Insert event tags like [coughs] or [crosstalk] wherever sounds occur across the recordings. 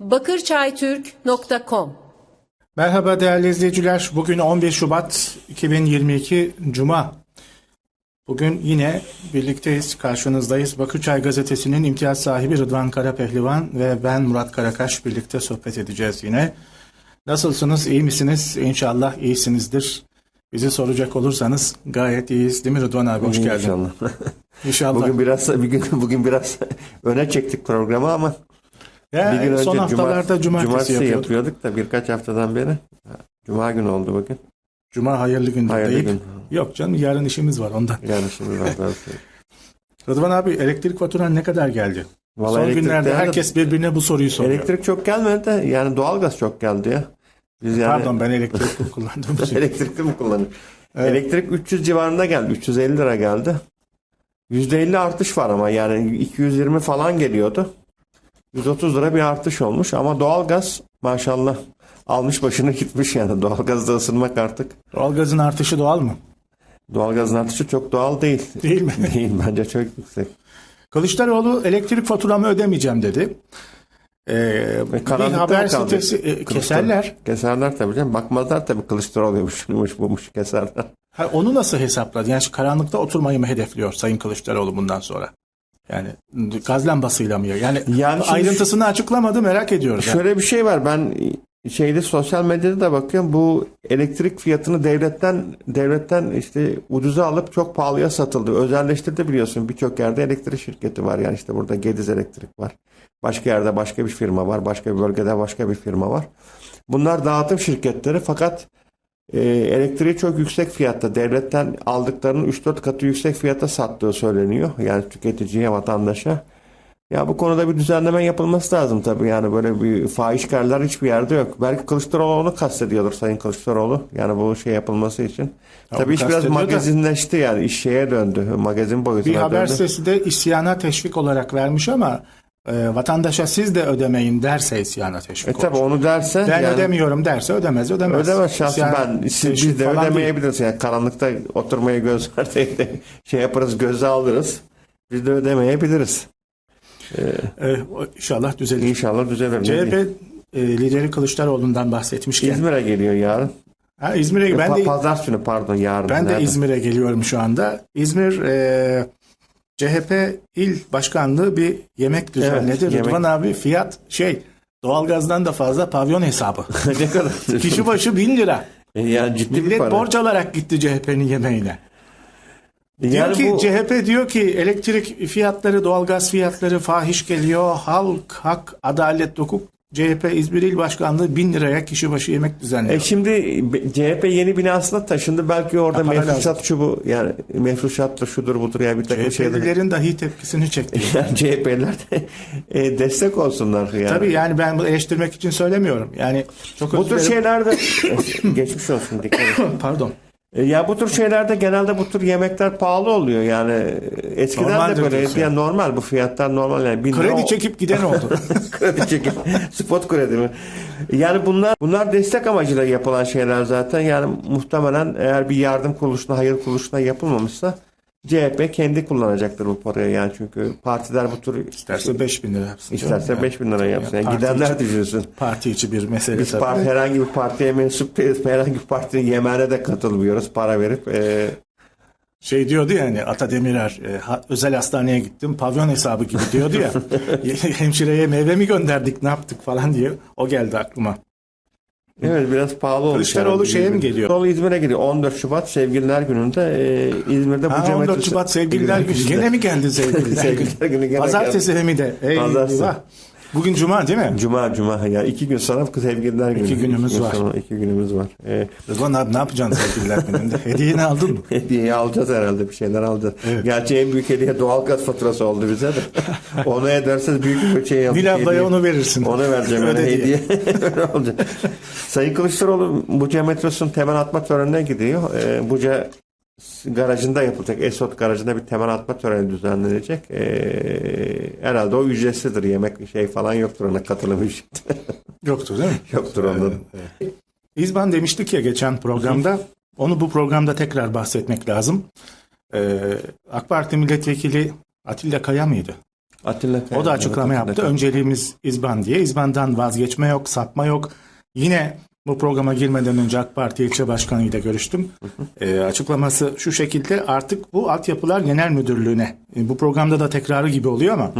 bakırçaytürk.com Merhaba değerli izleyiciler. Bugün 11 Şubat 2022 Cuma. Bugün yine birlikteyiz, karşınızdayız. Bakırçay Gazetesi'nin imtiyaz sahibi Rıdvan Karapehlivan ve ben Murat Karakaş birlikte sohbet edeceğiz yine. Nasılsınız, iyi misiniz? İnşallah iyisinizdir. Bizi soracak olursanız gayet iyiyiz değil mi Rıdvan abi? Hoş geldin. İnşallah. [laughs] İnşallah. Bugün biraz bugün [laughs] bugün biraz öne çektik programı ama Ya, bir gün önce son haftalarda cuma, cumartesi, yapıyorduk. yapıyorduk da birkaç haftadan beri. Cuma günü oldu bugün. Cuma hayırlı gün Hayırlı deyip. gün. Yok canım yarın işimiz var ondan. Yani şimdi var. [laughs] Rıdvan abi elektrik faturan ne kadar geldi? Vallahi Son günlerde herkes birbirine bu soruyu soruyor. Elektrik çok gelmedi de yani doğalgaz çok geldi ya. Biz yani Pardon ben elektrik [laughs] kullandığım için. elektrikli mi kullanıyoruz? Evet. Elektrik 300 civarında geldi. 350 lira geldi. %50 artış var ama yani 220 falan geliyordu. 130 lira bir artış olmuş ama doğalgaz maşallah almış başını gitmiş yani [laughs] doğalgazda ısınmak artık. Doğalgazın artışı doğal mı? Doğalgazın artışı çok doğal değil. Değil mi? [laughs] değil bence çok yüksek. Kılıçdaroğlu elektrik faturamı ödemeyeceğim dedi. Ee, bir karanlıkta haber sitesi e, keserler. Keserler tabii canım. Bakmazlar tabii Kılıçdaroğlu'ymuş, şuymuş, bumuş keserler. Ha, onu nasıl hesapladı? Yani şu karanlıkta oturmayı mı hedefliyor Sayın Kılıçdaroğlu bundan sonra? Yani gaz lambasıyla mı? Yani, Yani ayrıntısını açıklamadı merak ediyoruz. yani. Şöyle bir şey var. Ben şeyde sosyal medyada da bakıyorum. Bu elektrik fiyatını devletten devletten işte ucuza alıp çok pahalıya satıldı. Özelleştirdi biliyorsun. Birçok yerde elektrik şirketi var. Yani işte burada Gediz Elektrik var. Başka yerde başka bir firma var. Başka bir bölgede başka bir firma var. Bunlar dağıtım şirketleri fakat e, elektriği çok yüksek fiyatta devletten aldıklarının 3-4 katı yüksek fiyata sattığı söyleniyor. Yani tüketiciye, vatandaşa. Ya bu konuda bir düzenleme yapılması lazım tabii. Yani böyle bir fahişkarlar hiçbir yerde yok. Belki Kılıçdaroğlu onu kastediyordur Sayın Kılıçdaroğlu. Yani bu şey yapılması için. Ya tabii iş biraz kastediyor da- magazinleşti yani. iş şeye döndü. Magazin boyutuna Bir haber döndü. sitesi de isyana teşvik olarak vermiş ama e, vatandaşa siz de ödemeyin derse isyana teşvik E tabii olur. onu derse Ben yani ödemiyorum derse ödemez ödemez. ödemez şahsı İsyan ben siz, biz de falan değil. ödemeyebiliriz. Yani karanlıkta oturmaya göz [laughs] de şey yaparız göze alırız. Biz de ödemeyebiliriz. E, o- inşallah düzelir. İnşallah düzelir. CHP e, lideri Kılıçdaroğlu'ndan bahsetmişken. İzmir'e geliyor yarın. Ha, İzmir'e ben Pa- de Pazar günü pardon yarın. ben de Nerede? İzmir'e geliyorum şu anda. İzmir e, CHP il başkanlığı bir yemek düzenledi. yemek. Rıdvan abi fiyat şey doğalgazdan da fazla pavyon hesabı. [laughs] ne kadar? Kişi başı bin lira. E, yani ciddi bir Millet para. borç alarak gitti CHP'nin yemeğine. Diyor Yani ki bu- CHP diyor ki elektrik fiyatları, doğalgaz fiyatları fahiş geliyor. Halk, hak, adalet, hukuk CHP İzmir İl Başkanlığı bin liraya kişi başı yemek düzenliyor. E şimdi CHP yeni binasına taşındı. Belki orada Ha, para mefruşat şu bu yani mefruşattır şudur budur ya bir takım şeyler. CHP'lilerin dahi tepkisini çekti. [laughs] Yani CHP'liler de e, destek olsunlar yani. Tabii yani ben bunu eleştirmek için söylemiyorum. Yani çok Bu tür şeylerde [coughs] geçmiş olsun dikkat. Pardon. E, Ya bu tür şeylerde genelde bu tür yemekler pahalı oluyor yani e, eskiden Normaldir de böyle diyorsun. yani normal bu fiyatlar normal yani bin lira Kredi o- çekip giden oldu. [laughs] kredi çekim. Spot kredi mi? Yani bunlar bunlar destek amacıyla yapılan şeyler zaten. Yani muhtemelen eğer bir yardım kuruluşuna, hayır kuruluşuna yapılmamışsa CHP kendi kullanacaktır bu parayı yani çünkü partiler bu tür İsterse 5 bin lira yapsın. isterse canım. 5 bin lira yapsın. Yani Parti gidenler içi- düşünsün. Parti içi bir mesele Biz tabii. parti, herhangi bir partiye mensup değiliz. Herhangi bir partinin yemeğine de katılmıyoruz. Para verip e, Şey diyordu ya hani Ata Demirer e, ha- özel hastaneye gittim pavyon hesabı gibi diyordu ya. [laughs] Hemşireye meyve mi gönderdik ne yaptık falan diye. O geldi aklıma. Evet biraz pahalı olmuş. Kılıçdaroğlu şeye mi geliyor? Kılıçdaroğlu İzmir'e geliyor. 14 Şubat Sevgililer Günü'nde e, İzmir'de Ha, bu 14 Şubat sevgililer günü. Gene mi geldi sevgililer [laughs] günü? Sevgililer günü gene Pazartesi hem de. Ey Pazartesi. eyvah. Bugün cuma değil mi? Cuma cuma ya iki gün sonra sevgililer günü. İki günümüz gün var. sonra iki günümüz var. E, Rıdvan abi ne yapacaksın sevgililer gününde? [laughs] Hediyeni aldın mı? hediye alacağız herhalde bir şeyler alacağız. Evet. Gerçi en büyük hediye doğalgaz faturası oldu bize de. [laughs] onu ederseniz büyük bir şey yaptık. Nil ablaya onu verirsin. Onu vereceğim [laughs] öyle diye. hediye. Öyle olacak. Sayın Kılıçdaroğlu Buca metrosunun temel atma törenine gidiyor. Ee, Buca garajında yapılacak. Esot garajında bir temel atma töreni düzenlenecek. Ee, herhalde o ücretsizdir. Yemek şey falan yoktur ona katılım ücreti. [laughs] Yoktu değil mi? yoktur onda. İzban demiştik ya geçen programda. Onu bu programda tekrar bahsetmek lazım. Ee, AK Parti milletvekili Atilla Kaya mıydı? Atilla Kaya, O da evet, açıklama Atilla yaptı. Önceliğimiz İzban diye. İzban'dan vazgeçme yok, sapma yok. Yine bu programa girmeden önce AK Parti ilçe başkanı ile görüştüm. Ee, açıklaması şu şekilde artık bu altyapılar genel müdürlüğüne e, bu programda da tekrarı gibi oluyor ama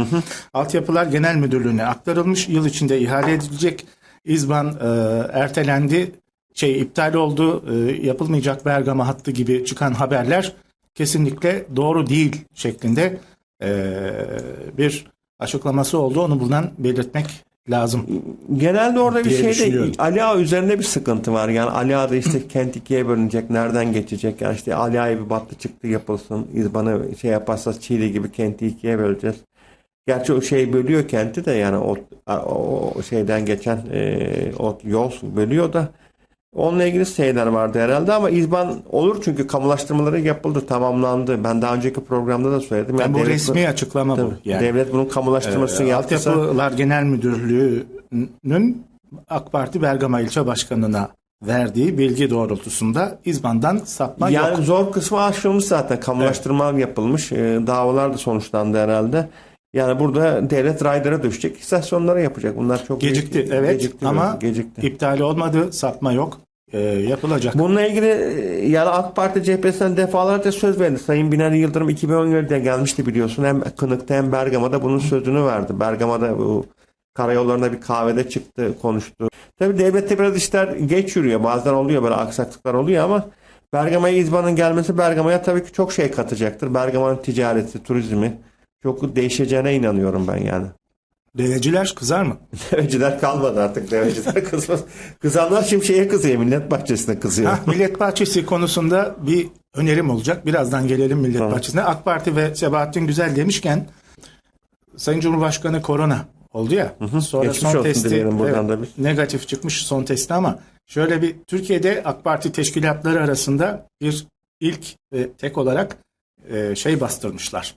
altyapılar genel müdürlüğüne aktarılmış yıl içinde ihale edilecek. İzban e, ertelendi şey iptal oldu e, yapılmayacak Bergama hattı gibi çıkan haberler kesinlikle doğru değil şeklinde e, bir açıklaması oldu. Onu buradan belirtmek lazım. Genelde orada bir şeyde. Ali Ağa üzerinde bir sıkıntı var. Yani Ali Ağa'da işte [clears throat] kent ikiye bölünecek. Nereden geçecek? Yani işte Ali Ağa'ya bir battı çıktı yapılsın. İzban'ı şey yaparsa Çiğli gibi kenti ikiye böleceğiz. Gerçi o şey bölüyor kenti de yani o, o o şeyden geçen e, o yol bölüyor da onunla ilgili şeyler vardı herhalde ama İzban olur çünkü kamulaştırmaları yapıldı, tamamlandı. Ben daha önceki programda da söyledim. Yani Yani bu devlet, resmi açıklama bu. tabii, Yani devlet bunun kamulaştırmasını e, yaptıysa Altyapılar Genel Müdürlüğü'nün AK Parti Bergama İlçe Başkanı'na verdiği bilgi doğrultusunda İzban'dan sapma Yani yok. zor kısmı aşılmış zaten. Kamulaştırma yapılmış. Ee, davalar da sonuçlandı herhalde. Yani burada devlet raylara düşecek. istasyonlara yapacak. Bunlar çok Gecikti büyük- evet gecikti, ama gecikti. iptal olmadı, sapma yok. E, yapılacak. Bununla ilgili e, yani AK Parti cephesinden defalarca söz verdi. Sayın Binali Yıldırım 2017'de gelmişti biliyorsun. Hem Kınık'ta hem Bergama'da bunun sözünü verdi. Bergama'da bu karayollarında bir kahvede çıktı, konuştu. Tabii devlette biraz işler geç yürüyor. Bazen oluyor böyle aksaklıklar oluyor ama Bergama'ya İzban'ın gelmesi Bergama'ya tabii ki çok şey katacaktır. Bergama'nın ticareti, turizmi çok değişeceğine inanıyorum ben yani. Deveciler kızar mı? [laughs] Deveciler kalmadı artık. Deveciler kızmaz. Kızanlar şimdi şeye kızıyor. Millet bahçesine kızıyor. Ha, Millet Bahçesi konusunda bir önerim olacak. Birazdan gelelim Millet Tamam. Bahçesi'ne. AK Parti ve Sebahattin Güzel demişken Sayın Cumhurbaşkanı korona oldu ya. Sonra Geçmiş son testi buradan da biz. negatif çıkmış son testi ama şöyle bir Türkiye'de AK Parti teşkilatları arasında bir ilk ve tek olarak e, şey bastırmışlar.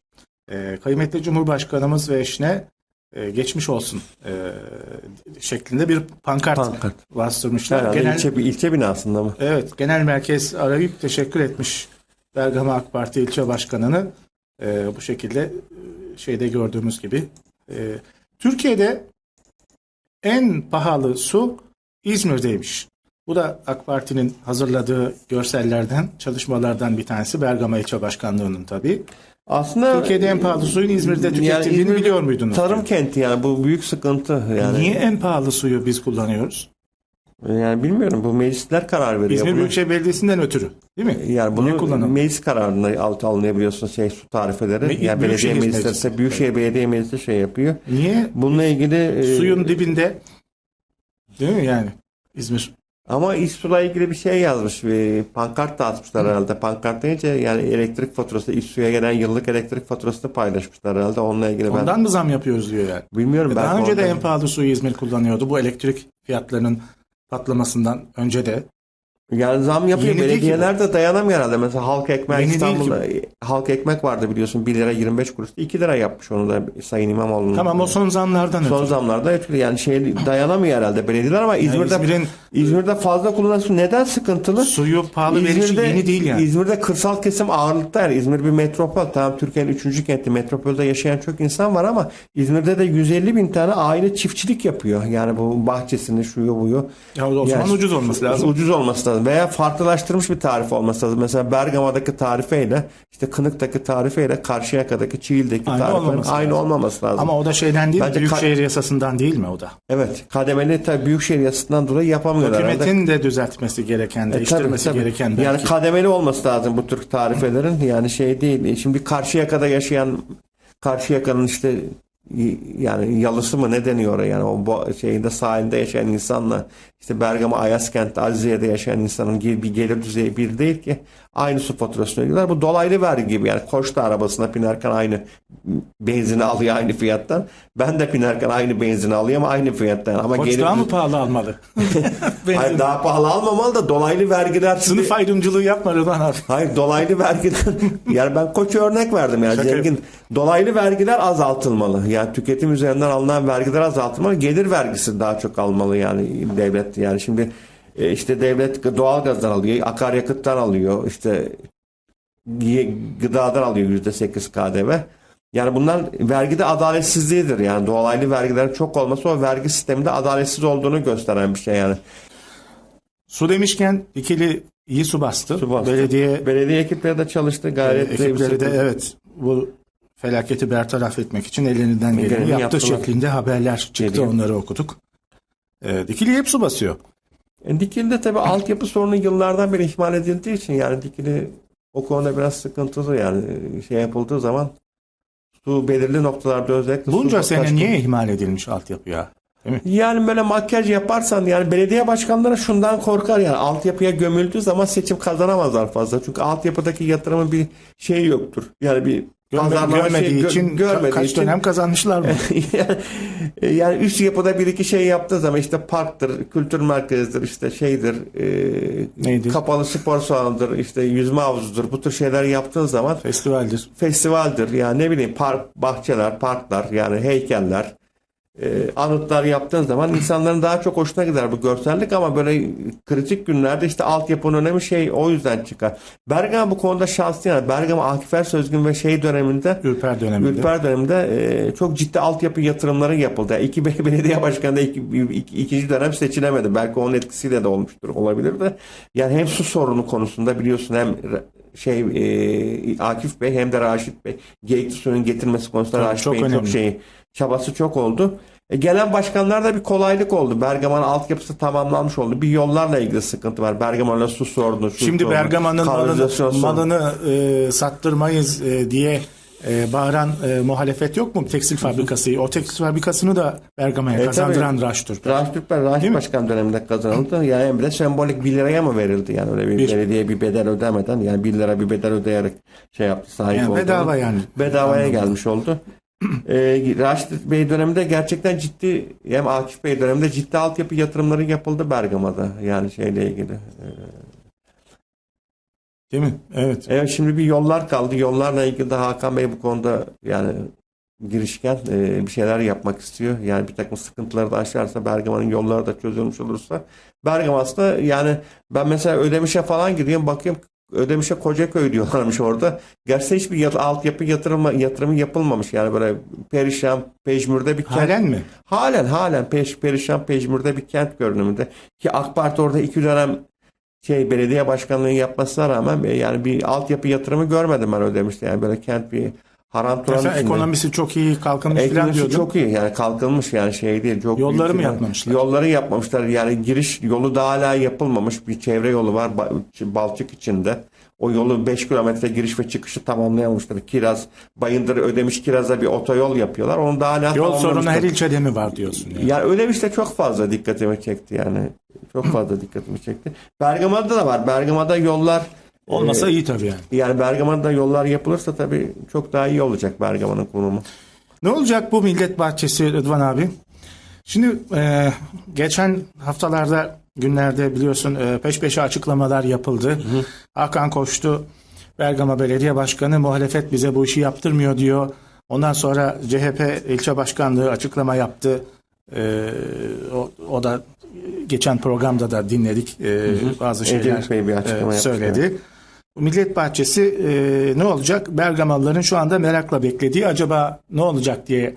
E, kıymetli Cumhurbaşkanımız ve eşine e, geçmiş olsun e, şeklinde bir pankart, Pankart. bastırmışlar. Herhalde Genel, ilçe, ilçe binasında mı? Evet, genel merkez arayıp teşekkür etmiş Bergama AK Parti ilçe başkanını Ee, bu şekilde e, şeyde gördüğümüz gibi. Ee, Türkiye'de en pahalı su İzmir'deymiş. Bu da AK Parti'nin hazırladığı görsellerden, çalışmalardan bir tanesi. Bergama İlçe Başkanlığı'nın tabii. Aslında Türkiye'de en pahalı suyun İzmir'de tüketildiğini İzmir biliyor muydunuz? Tarım kenti yani bu büyük sıkıntı yani. Niye en pahalı suyu biz kullanıyoruz? Yani bilmiyorum bu meclisler karar veriyor. İzmir Büyükşehir Belediyesi'nden ötürü. Değil mi? yani bunu kullanalım? meclis kararında alt alınabiliyorsun şey su tarifeleri. Me- yani belediye Meclisi. ise Büyükşehir Belediye Meclisi şey yapıyor. Niye Bununla ilgili e, suyun dibinde değil mi yani İzmir ama İSSU'la ilgili bir şey yazmış. Bir pankart da atmışlar herhalde. Pankart deyince yani elektrik faturası, İSSU'ya gelen yıllık elektrik faturasını paylaşmışlar herhalde. Onunla ilgili ben ondan mı zam yapıyoruz diyor yani. bilmiyorum. Daha belki önce de en pahalı suyu İzmir kullanıyordu bu elektrik fiyatlarının patlamasından önce de. Yani zam yapıyor. Yeni Belediyeler de dayanamıyor herhalde. Mesela halk ekmek Yeni İstanbul'da halk ekmek vardı biliyorsun 1 lira 25 kuruş 2 lira yapmış onu da Sayın İmamoğlu'nun. Tamam o son zamlardan son ötürü. zamlarda etkili. Yani şey dayanamıyor herhalde belediyeler ama Yani İzmir'de İzmir'in İzmir'de fazla kullanılan su neden sıkıntılı? suyu pahalı verişi yeni değil yani. İzmir'de kırsal kesim ağırlıkta yani İzmir bir metropol. Tamam Türkiye'nin üçüncü kenti metropolde yaşayan çok insan var ama İzmir'de de 150 bin tane aile çiftçilik yapıyor. Yani bu bahçesini şuyu buyu. Ya o zaman Yani ucuz olması lazım. Ucuz olması lazım. Veya farklılaştırmış bir tarif olması lazım. Mesela Bergama'daki tarifeyle işte Kınık'taki tarifeyle Karşıyaka'daki Çiğil'deki Aynı tarifenin olmaması aynı lazım. olmaması lazım. Ama o da şeyden değil, Bence Büyükşehir yasasından değil mi o da? evet. Kademeli tabii Büyükşehir yasasından dolayı yapamıyorlar. herhalde. Hükümetin de düzeltmesi gereken, E, değiştirmesi tabii, tabii. gereken belki. Yani kademeli olması lazım bu tür tarifelerin. Yani şey değil. E, Şimdi Karşıyaka'da yaşayan Karşıyaka'nın işte yani yalısı mı ne deniyor yani o şeyinde sahilde yaşayan insanla işte Bergama Ayaskent'te Azize'de yaşayan insanın bir gelir düzeyi bir değil ki aynı su faturasını ödüyorlar. Bu dolaylı vergi gibi yani Koçta arabasına binerken aynı benzini alıyor aynı fiyattan. Ben de binerken aynı benzini alıyorum aynı fiyattan ama Koç gelir daha mı pahalı almalı? [laughs] Hayır, daha pahalı almamalı da dolaylı vergiler Sınıf ayrımcılığı yapma Rıdvan abi. Hayır dolaylı vergiden [laughs] yani ben koç örnek verdim yani Şaka zengin dolaylı vergiler azaltılmalı yani tüketim üzerinden alınan vergiler azaltılmalı gelir vergisi daha çok almalı yani devlet yani şimdi e, işte devlet doğalgazdan alıyor akaryakıttan alıyor işte gıdadan alıyor yüzde sekiz KDV Yani bunlar vergide adaletsizliğidir yani dolaylı vergilerin çok olması o vergi sisteminde adaletsiz olduğunu gösteren bir şey yani. Su demişken ikili iyi su bastı. Su bastı. Belediye Belediye ekipleri de çalıştı gayret e, ekipleri de evet bu felaketi bertaraf etmek için ellerinden geleni yaptı yaptılar. şeklinde haberler çıktı. Geliyor. Onları okuduk. E, dikili hep su basıyor. E, Dikili'de tabii altyapı sorunu yıllardan beri ihmal edildiği için yani Dikili o konuda biraz sıkıntılı yani e, şey yapıldığı zaman su belirli noktalarda özellikle Bunca sene taşkın- niye ihmal edilmiş altyapı ya? Yani böyle makyaj yaparsan yani belediye başkanları şundan korkar yani altyapıya gömüldüğü zaman seçim kazanamazlar fazla. Çünkü altyapıdaki yatırımın bir şeyi yoktur. Yani bir Görmediği şeyi gö- için görmediği kaç için- dönem kazanmışlar mı? [laughs] yani, yani üst yapıda bir iki şey yaptığı zaman işte parktır, kültür merkezidir, işte şeydir, e, Neydi? kapalı spor salonudur, işte yüzme havuzudur. Bu tür şeyler yaptığın zaman Festivaldir. festivaldir. Yani ne bileyim park, bahçeler, parklar yani heykeller, e, anıtlar yaptığın zaman insanların daha çok hoşuna gider bu görsellik ama böyle kritik günlerde işte altyapının önemi şey o yüzden çıkar. Bergama bu konuda şanslı yani. Bergama Akif Ersözgün ve şey döneminde Ürper döneminde. Ülper döneminde e, çok ciddi altyapı yatırımları yapıldı. Yani iki be- [laughs] belediye başkanı da iki, iki- ikinci dönem seçilemedi. Belki onun etkisiyle de olmuştur. Olabilir de. Yani hem su sorunu konusunda biliyorsun hem şey e, Akif Bey hem de Raşit Bey geyikli suyun getirmesi konusunda Tabii, Raşit Bey'in çok önemli. Çabası çok oldu. E, gelen başkanlarda bir kolaylık oldu. Bergama'nın altyapısı tamamlanmış oldu. Bir yollarla ilgili sıkıntı var. Bergama'yla su sorunu, şu Şimdi Bergama'nın malını, malını e, sattırmayız e, diye e, bağıran e, muhalefet yok mu? Tekstil fabrikası. O tekstil fabrikasını da Bergama'ya E, kazandıran tabii. Raş Türk. Raşit Türkmen, Raşit Değil mi? Başkan döneminde kazanıldı. Yani de sembolik 1 liraya mı verildi? Yani öyle bir, Bir. belediye bir bedel ödemeden yani 1 lira bir bedel ödeyerek şey yaptı sahip Yani oldu. bedava yani. Bedavaya Anlamda. gelmiş oldu. Ee, Raşit Bey döneminde gerçekten ciddi hem Akif Bey döneminde ciddi altyapı yatırımları yapıldı Bergama'da yani şeyle ilgili. Değil mi? Evet. Evet şimdi bir yollar kaldı. Yollarla ilgili de Hakan Bey bu konuda yani girişken e, bir şeyler yapmak istiyor. Yani bir takım sıkıntıları da aşarsa Bergama'nın yolları da çözülmüş olursa Bergama aslında yani ben mesela Ödemiş'e falan gidiyorum bakıyorum Ödemiş'e Kocaköy diyorlarmış orada. Gerçekten hiçbir yat, altyapı yatırımı, yatırımı yapılmamış. Yani böyle perişan, pejmürde bir kent. Halen mi? Halen halen peş, perişan pejmürde bir kent görünümünde. Ki AK Parti orada iki dönem şey belediye başkanlığı yapmasına rağmen e, yani bir altyapı yatırımı görmedim ben ödemişti. Yani böyle kent bir haranturanın Mesela içinde. ekonomisi çok iyi kalkınmış falan Ekonomisi diyordun. çok iyi yani kalkınmış yani şey değil. Çok Yolları mı yapmamışlar? Yolları yapmamışlar yani giriş yolu da hala yapılmamış bir çevre yolu var Ba- Balçık içinde. O yolu 5 kilometre giriş ve çıkışı tamamlayamamışlar. Kiraz, Bayındır ödemiş Kiraz'a bir otoyol yapıyorlar. Onu da hala Yol sorunu her ilçede mi var diyorsun? Yani. Yani öyle bir işte çok fazla dikkatimi çekti yani. Çok fazla dikkatimi çekti. Bergama'da da var. Bergama'da yollar Olmasa e, iyi tabii yani. yani Bergama'da yollar yapılırsa tabii çok daha iyi olacak Bergama'nın konumu. Ne olacak bu Millet Bahçesi Rıdvan abi? Şimdi e, geçen haftalarda günlerde biliyorsun e, peş peşe açıklamalar yapıldı. Hakan Koçtu Bergama Belediye Başkanı muhalefet bize bu işi yaptırmıyor diyor. Ondan sonra CHP ilçe başkanlığı açıklama yaptı. E, o, o da geçen programda da dinledik e, bazı şeyler Bey bir açıklama e, yapmıştı, söyledi. Bu Millet Bahçesi e, ne olacak? Bergamalıların şu anda merakla beklediği acaba ne olacak diye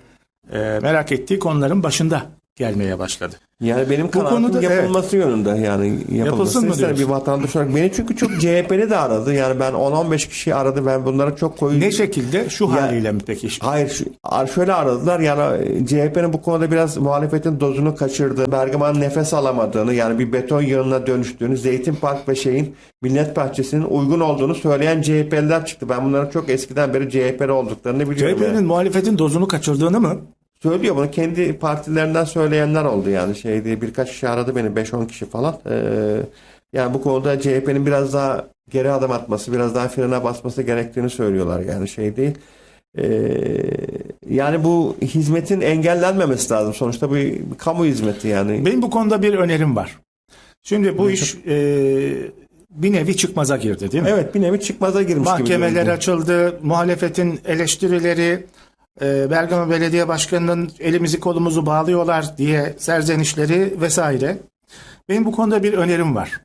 e, merak ettiği konuların başında gelmeye başladı. Yani benim kanaatim yapılması yönünde yani Yapılsın yapılmasını mı bir vatandaş olarak. Beni çünkü çok CHP'li de aradı. Yani ben 10-15 kişi aradı. Ben bunlara çok koyu... Ne şekilde? Şu haliyle mi peki? Hayır şu- ar- şöyle aradılar yani e, CHP'nin bu konuda biraz muhalefetin dozunu kaçırdı. Bergama'nın nefes alamadığını yani bir beton yığınına dönüştüğünü Zeytin Park ve şeyin Millet Bahçesi'nin uygun olduğunu söyleyen CHP'liler çıktı. Ben bunların çok eskiden beri CHP'li olduklarını biliyorum. CHP'nin yani. muhalefetin dozunu kaçırdığını mı? Söylüyor bunu kendi partilerinden söyleyenler oldu yani şey diye birkaç kişi aradı beni 5-10 kişi falan. Ee, yani bu konuda CHP'nin biraz daha geri adım atması, biraz daha frene basması gerektiğini söylüyorlar yani şey değil. Ee, yani bu hizmetin engellenmemesi lazım. Sonuçta bu bir kamu hizmeti yani. Benim bu konuda bir önerim var. Şimdi bu iş e, bir nevi çıkmaza girdi değil mi? Evet bir nevi çıkmaza girmiş gibi. Mahkemeler açıldı, muhalefetin eleştirileri, e, Bergama Belediye Başkanı'nın elimizi kolumuzu bağlıyorlar diye serzenişleri vesaire. Benim bu konuda bir önerim var.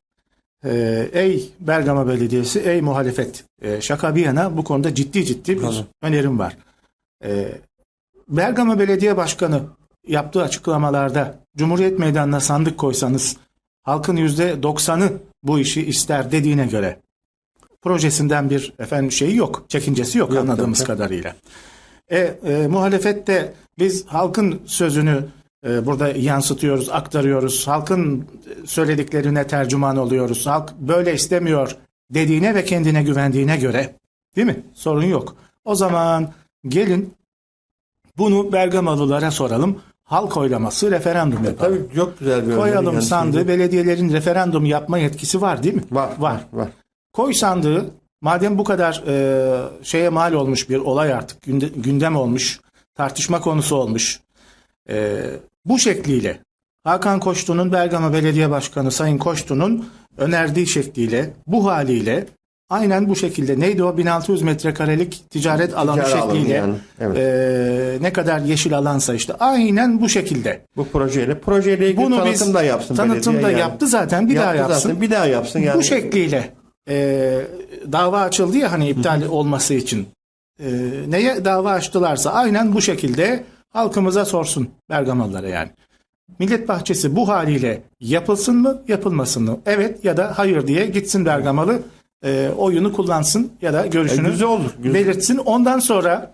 E, ey Bergama Belediyesi, ey muhalefet, e, şaka bir yana bu konuda ciddi ciddi bir Tabii. önerim var. Ee, Bergama Belediye Başkanı yaptığı açıklamalarda Cumhuriyet Meydanı'na sandık koysanız halkın %90'ı bu işi ister dediğine göre projesinden bir efendim şeyi yok, çekincesi yok, Yok, anladığımız yok. kadarıyla. E, e, muhalefette biz halkın sözünü e, burada yansıtıyoruz, aktarıyoruz. Halkın söylediklerine tercüman oluyoruz. Halk böyle istemiyor dediğine ve kendine güvendiğine göre değil mi? Sorun yok. O zaman gelin bunu Bergamalılara soralım. Halk oylaması referandum yapalım. Tabii çok güzel bir. Koyalım sandığı. Belediyelerin referandum yapma yetkisi var değil mi? Var. var, var. Koy sandığı. Madem bu kadar e, şeye mal olmuş bir olay artık günde- gündem olmuş, tartışma konusu olmuş. E, bu şekliyle Hakan Koçtu'nun Bergama Belediye Başkanı Sayın Koçtu'nun önerdiği şekliyle bu haliyle aynen bu şekilde neydi o 1600 metrekarelik ticaret alanı alanı şekliyle yani, evet. e, ne kadar yeşil alansa işte aynen bu şekilde. Bu projeyle. Projeyle ilgili Bunu tanıtım biz da yapsın. tanıtım da yani. yaptı zaten bir daha Yaptı yapsın. Zaten, bir daha yapsın. Yani. Bu şekliyle e, dava açıldı ya hani iptal olması için. E, neye dava açtılarsa aynen bu şekilde halkımıza sorsun Bergamalılara yani. Millet Bahçesi bu haliyle yapılsın mı yapılmasın mı? Evet ya da hayır diye gitsin Bergamalı e, oyunu kullansın ya da görüşünü E, güzel olur, güzel. belirtsin. Ondan sonra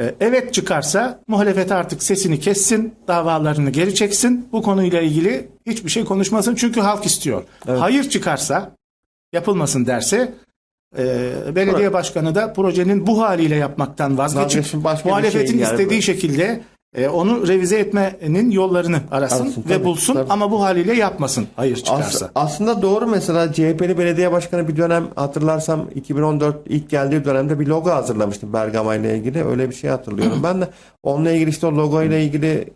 e, evet çıkarsa muhalefet artık sesini kessin, davalarını geri çeksin. Bu konuyla ilgili hiçbir şey konuşmasın çünkü halk istiyor. Hayır çıkarsa yapılmasın derse e, belediye başkanı da projenin bu haliyle yapmaktan vazgeçip muhalefetin şey yani istediği böyle. şekilde e, onu revize etmenin yollarını arasın, Arasın, ve tabii, bulsun tabii. ama bu haliyle yapmasın hayır çıkarsa. As- aslında doğru mesela CHP'li belediye başkanı bir dönem hatırlarsam 2014 ilk geldiği dönemde bir logo hazırlamıştı Bergama ile ilgili. Öyle bir şey hatırlıyorum. [clears throat] ben de onunla ilgili işte o logo ile ilgili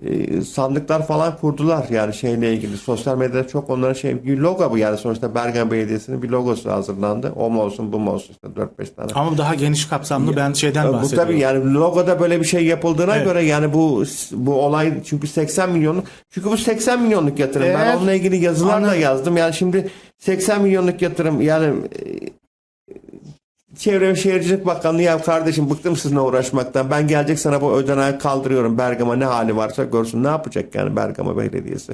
e, sandıklar falan kurdular yani şeyle ilgili. Sosyal medyada çok onların şey bir logo bu yani sonuçta Bergama Belediyesi'nin bir logosu hazırlandı. O mu olsun bu mu olsun işte 4-5 tane. Ama daha geniş kapsamlı ben şeyden Bu bahsediyorum. tabii yani logoda böyle bir şey yapıldığına Evet. göre yani bu bu olay çünkü 80 milyonluk çünkü bu 80 milyonluk yatırım. Eğer- ben onunla ilgili yazılar da yazdım. Yani şimdi 80 milyonluk yatırım yani e, Çevre ve Şehircilik Bakanlığı ya kardeşim bıktım sizinle uğraşmaktan. Ben gelecek sana bu ödeneği kaldırıyorum. Bergama ne hali varsa görsün. Ne yapacak yani Bergama Belediyesi?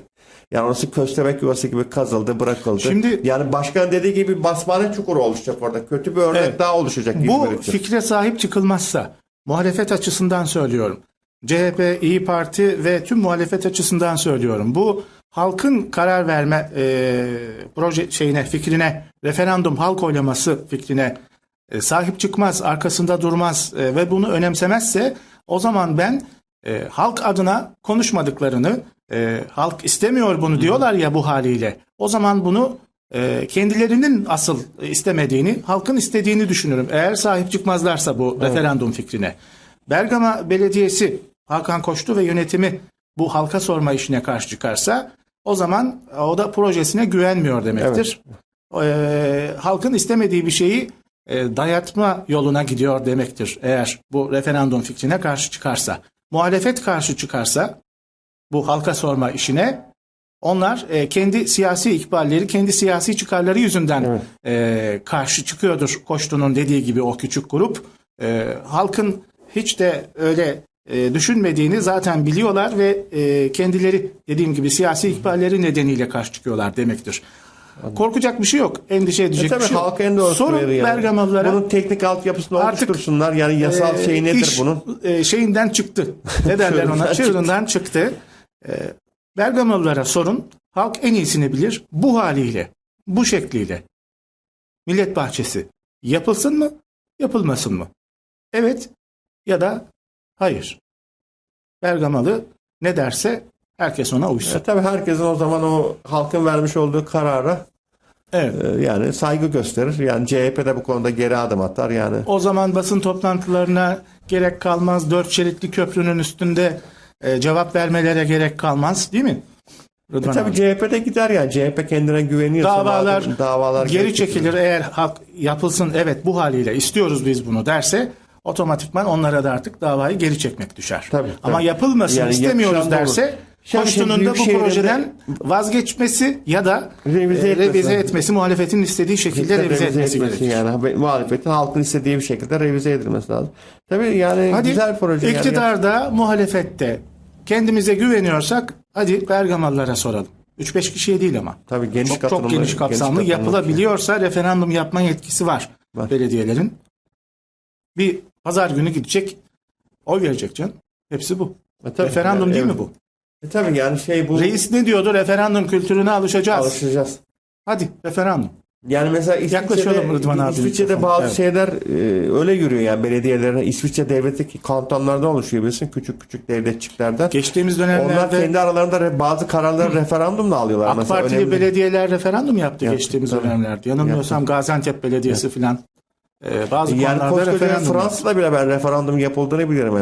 Yani orası köstebek yuvası gibi kazıldı, bırakıldı. Şimdi- yani başkan dediği gibi basmane çukuru oluşacak orada. Kötü bir örnek Evet. daha oluşacak. Bu için. fikre sahip çıkılmazsa muhalefet açısından söylüyorum. CHP, İyi Parti ve tüm muhalefet açısından söylüyorum. Bu halkın karar verme e, proje şeyine, fikrine, referandum halk oylaması fikrine e, sahip çıkmaz, arkasında durmaz e, ve bunu önemsemezse o zaman ben e, halk adına konuşmadıklarını, e, halk istemiyor bunu diyorlar ya bu haliyle. O zaman bunu e, kendilerinin asıl istemediğini, halkın istediğini düşünürüm. Eğer sahip çıkmazlarsa bu referandum fikrine. Bergama Belediyesi, Hakan Koçtu ve yönetimi bu halka sorma işine karşı çıkarsa o zaman o da projesine güvenmiyor demektir. E, halkın istemediği bir şeyi e, dayatma yoluna gidiyor demektir. Eğer bu referandum fikrine karşı çıkarsa. Muhalefet karşı çıkarsa bu halka sorma işine onlar e, kendi siyasi ikballeri, kendi siyasi çıkarları yüzünden e, karşı çıkıyordur. Koçtu'nun dediği gibi o küçük grup. E, halkın hiç de öyle e, düşünmediğini zaten biliyorlar ve e, kendileri dediğim gibi siyasi ikballeri nedeniyle karşı çıkıyorlar demektir. Korkacak bir şey yok. Endişe edecek E bir tabii şey yok. halka en doğrusu Sorun yani. Bergamalılara Bunun teknik altyapısını Artık, oluştursunlar. Yani yasal e, şey nedir iş, bunun? e, şeyinden çıktı. Ne [laughs] derler ona? Çığırından çıktı. E, Bergamalılara sorun. Halk en iyisini bilir. Bu haliyle, bu şekliyle Millet Bahçesi yapılsın mı, yapılmasın mı? Evet ya da hayır. Bergamalı ne derse herkes ona uysun. E tabii herkesin o zaman o halkın vermiş olduğu karara Evet. e, yani saygı gösterir. Yani CHP de bu konuda geri adım atar yani. O zaman basın toplantılarına gerek kalmaz. Dört şeritli köprünün üstünde e, cevap vermelere gerek kalmaz. Değil mi? Rıdvan E tabii abi? CHP'de gider yani. CHP kendine güveniyorsa Davalar, davalar geri çekilir eğer halk yapılsın evet bu haliyle istiyoruz biz bunu derse otomatikman onlara da artık davayı geri çekmek düşer. Tabii, Ama tabii. yapılmasın Yani istemiyoruz da olur. Şemşire koştuğunda bu projeden vazgeçmesi ya da Revize e, etmesi. revize etmesi, muhalefetin istediği şekilde revize, etmesi gerekir. yani muhalefetin halkın istediği bir şekilde revize edilmesi lazım. Tabii yani Hadi güzel proje. yani. iktidarda, muhalefette kendimize güveniyorsak hadi Bergamalılara soralım. 3-5 kişiye değil ama. Tabii geniş çok, çok geniş kapsamlı geniş yapılabiliyorsa referandum yapma yetkisi var, Var. belediyelerin. Bir pazar günü gidecek, oy verecek canım. Hepsi bu. E tabii, referandum yani, değil evet. mi bu? E tabii yani şey bu Reis ne diyordu? Referandum kültürüne alışacağız. alışacağız. Hadi referandum. Yani mesela İsviçre'de, Rıdvan abi. İsviçre'de bazı Evet. şeyler e, öyle yürüyor yani belediyelerine. İsviçre devletteki kantonlardan oluşuyor bilirsin. Küçük küçük devletçiklerden. Geçtiğimiz Onlar dönemlerde kendi aralarında bazı kararları referandumla alıyorlar. AK mesela Partili önemli. belediyeler referandum yaptı Yaptı, geçtiğimiz tabii. dönemlerde. Yanılmıyorsam Gaziantep Belediyesi filan e, bazı Yani koskoca referandum. Fransa'da bile ben referandum yapıldığını bilirim.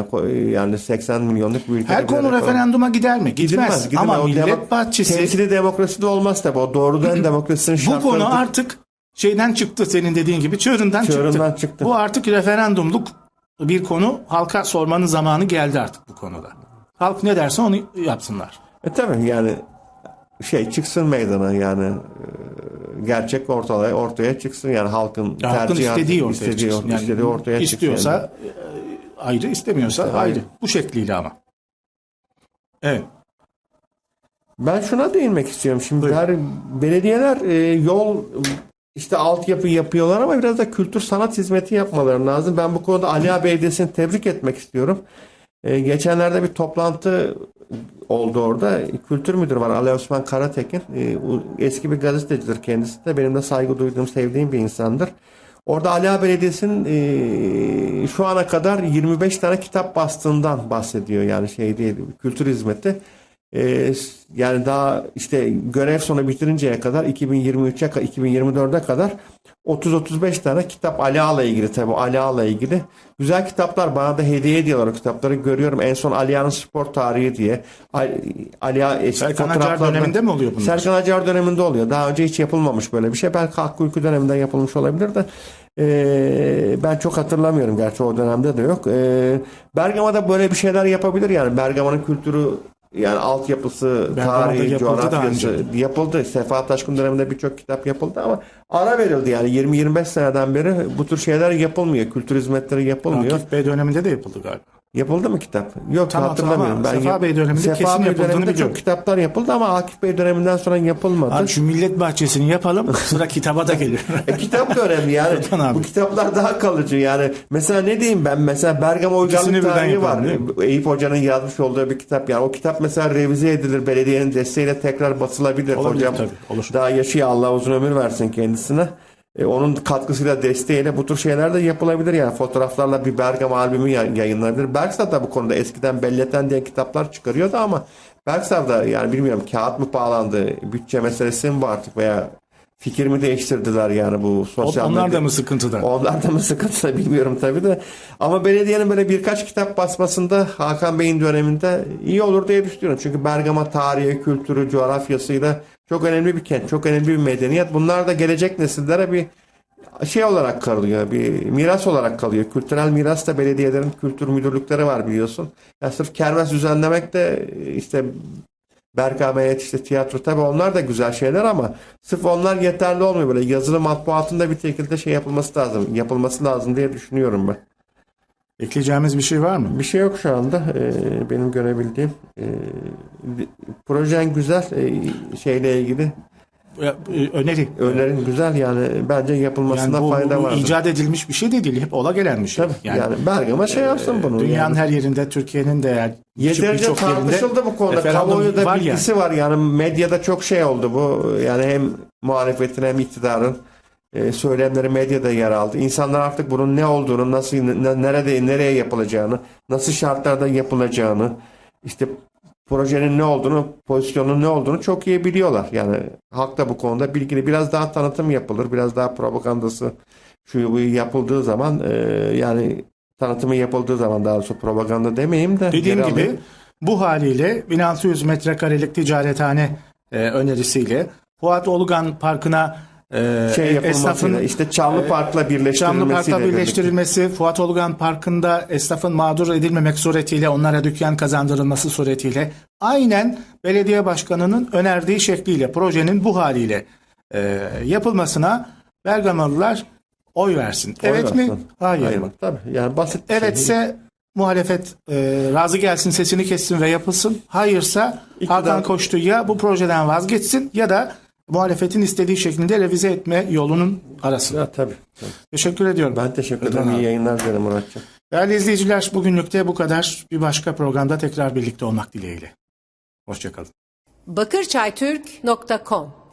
Yani 80 milyonluk bir ülkede Her konu referanduma gider mi? Gitmez. Gidilmez, gidilmez. Ama O Millet demo- Bahçesi Temsili demokrasi de olmaz tabii. O doğrudan [clears throat] demokrasinin bu şartları. konu artık şeyden çıktı senin dediğin gibi çığırından, Çığırından çıktı. çıktı. Bu artık referandumluk bir konu. Halka sormanın zamanı geldi artık bu konuda. Halk ne derse onu yapsınlar. E tabii yani şey çıksın meydana yani e, gerçek ortaya ortaya çıksın yani halkın Halkın tercihi- istediği ortaya istediği, çıksın. Yani istediği ortaya çıksın. istiyorsa yani. e, ayrı, istemiyorsa İşte ayrı. ayrı. Bu şekliyle ama. Evet. Ben şuna değinmek istiyorum. Şimdi Buyurun. her belediyeler e, yol işte altyapı yapıyorlar ama biraz da kültür sanat hizmeti yapmaları lazım. Ben bu konuda Ali Belediyesi'ni tebrik etmek istiyorum. E, geçenlerde bir toplantı oldu orada. Kültür müdürü var Ali Osman Karatekin. E, eski bir gazetecidir kendisi de. Benim de saygı duyduğum, sevdiğim bir insandır. Orada Ali Ağa Belediyesi'nin e, şu ana kadar 25 tane kitap bastığından bahsediyor. Yani şey değil, kültür hizmeti. Ee, yani daha işte görev sonu bitirinceye kadar 2023'e ka- 2024'e kadar 30-35 tane kitap Ali Ağa'la ilgili tabi Ali Ağa'la ilgili. Güzel kitaplar bana da hediye ediyorlar o kitapları görüyorum. En son Ali Ağa'nın spor tarihi diye. Ali, Ağa eski Serkan Acar döneminde mi oluyor bunlar? Serkan Acar döneminde oluyor. Daha önce hiç yapılmamış böyle bir şey. Belki Hakkı Uyku döneminde yapılmış olabilir de ee, ben çok hatırlamıyorum gerçi o dönemde de yok. Ee, Bergama'da böyle bir şeyler yapabilir yani. Bergama'nın kültürü yani altyapısı, tarihi, yapıldı coğrafyası önce. yapıldı. Sefa Taşkın döneminde birçok kitap yapıldı ama ara verildi yani 20-25 seneden beri bu tür şeyler yapılmıyor. Kültür hizmetleri yapılmıyor. Akif Bey döneminde de yapıldı galiba. Yapıldı mı kitap? Yok Tam hatırlamıyorum. hatırlamam. Sefa Bey döneminde Sefa kesin Bey yapıldığını döneminde biliyorum. çok kitaplar yapıldı ama Akif Bey döneminden sonra yapılmadı. Abi şu millet bahçesini yapalım. Sıra kitaba da gelir. [laughs] E, kitap da önemli yani. Bu kitaplar daha kalıcı yani. Mesela ne diyeyim ben? Mesela Bergama Uygarlık Tarihi var. Eyüp Hoca'nın yazmış olduğu bir kitap. Yani o kitap mesela revize edilir. Belediyenin desteğiyle tekrar basılabilir. Olabilir Hocam tabii, olur. daha yaşıyor Allah uzun ömür versin kendisine. E, onun katkısıyla desteğiyle bu tür şeyler de yapılabilir yani fotoğraflarla bir Bergama albümü yay- yayınlanabilir. Berksav da bu konuda eskiden Belleten diye kitaplar çıkarıyordu ama Berksav da yani bilmiyorum kağıt mı pahalandı, bütçe meselesi mi bu artık veya fikir mi değiştirdiler yani bu sosyal Onlar medya- da mı sıkıntıda? onlar da mı sıkıntıda [laughs] bilmiyorum tabii de. Ama belediyenin böyle birkaç kitap basmasında Hakan Bey'in döneminde iyi olur diye düşünüyorum. Çünkü Bergama tarihi, kültürü, coğrafyasıyla çok önemli bir kent, çok önemli bir medeniyet. Bunlar da gelecek nesillere bir şey olarak kalıyor, bir miras olarak kalıyor. Kültürel miras da belediyelerin kültür müdürlükleri var biliyorsun. Ya sırf kermes düzenlemek de işte Bergamayet işte tiyatro tabi onlar da güzel şeyler ama sırf onlar yeterli olmuyor böyle yazılı matbuatında bir şekilde şey yapılması lazım yapılması lazım diye düşünüyorum ben. Ekleyeceğimiz bir şey var mı? Bir şey yok şu anda ee, benim görebildiğim Ee, projen güzel ee, şeyle ilgili e, Öneri. önerin güzel yani bence yapılmasında Yani bu, fayda var. icat edilmiş bir şey de değil. Hep ola gelen bir şey. Tabii, yani, Bergama şey yapsın bunu. Dünyanın yani. her yerinde, Türkiye'nin de yani Yeterince tartışıldı bu konuda. Kamuoyu da bilgisi var. Yani medyada çok şey oldu bu. Yani hem muhalefetin hem iktidarın e, söylemleri medyada yer aldı. İnsanlar artık bunun ne olduğunu, nasıl ne- nerede nereye yapılacağını, nasıl şartlarda yapılacağını, işte projenin ne olduğunu, pozisyonun ne olduğunu çok iyi biliyorlar. Yani halk da bu konuda bilgili. Biraz daha tanıtım yapılır, biraz daha propagandası şu bu yapıldığı zaman e, yani tanıtımı yapıldığı zaman daha doğrusu propaganda demeyeyim de Dediğim gibi alayım. bu haliyle 1600 metrekarelik ticarethane e, önerisiyle Fuat Olugan Parkı'na e, şey yapılmasıyla esnafın işte Çamlı Park'la Çamlı birleştirilmesiyle Park'la birlikte. birleştirilmesi, Fuat Olgan Parkı'nda esnafın mağdur edilmemek suretiyle onlara dükkan kazandırılması suretiyle aynen belediye başkanının önerdiği şekliyle projenin bu haliyle e, yapılmasına Bergamalılar oy versin. Oy evet mi? versin. Hayır, mı? Tabii yani basit şey. Evetse muhalefet e, razı gelsin sesini kessin ve yapılsın. Hayırsa İktidar- Hakan Koçtu ya bu projeden vazgeçsin ya da muhalefetin istediği şeklinde revize etme yolunun arasında. Ya, tabii. tabii. Teşekkür ediyorum. Ben teşekkür ederim. İyi yayınlar dilerim Muratcığım. Değerli izleyiciler bugünlük de bu kadar. Bir başka programda tekrar birlikte olmak dileğiyle. Hoşçakalın. bakırçaytürk.com